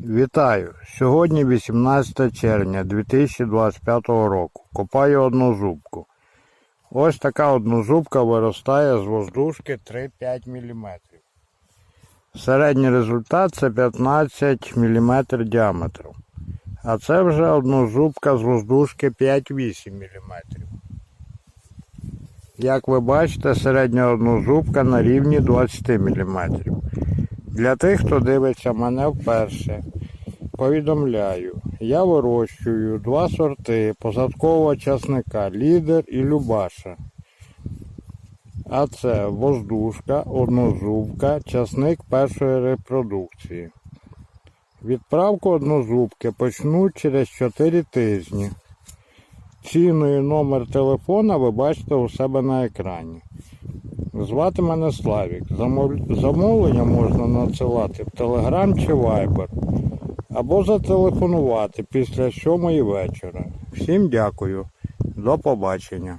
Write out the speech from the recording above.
Вітаю! Сьогодні 18 червня 2025 року. Копаю однозубку. Ось така однозубка виростає з воздушки 3-5 мм. Середній результат це 15 мм діаметру. А це вже однозубка з воздушки 5-8 мм. Як ви бачите, середня однозубка на рівні 20 мм. Для тих, хто дивиться мене вперше, повідомляю, я вирощую два сорти посадкового часника Лідер і Любаша. А це воздушка, однозубка, часник першої репродукції. Відправку однозубки почну через 4 тижні. Ціну номер телефона ви бачите у себе на екрані. Звати мене Славік. Замовлення можна надсилати в Telegram чи Viber або зателефонувати після 7 вечора. Всім дякую. До побачення.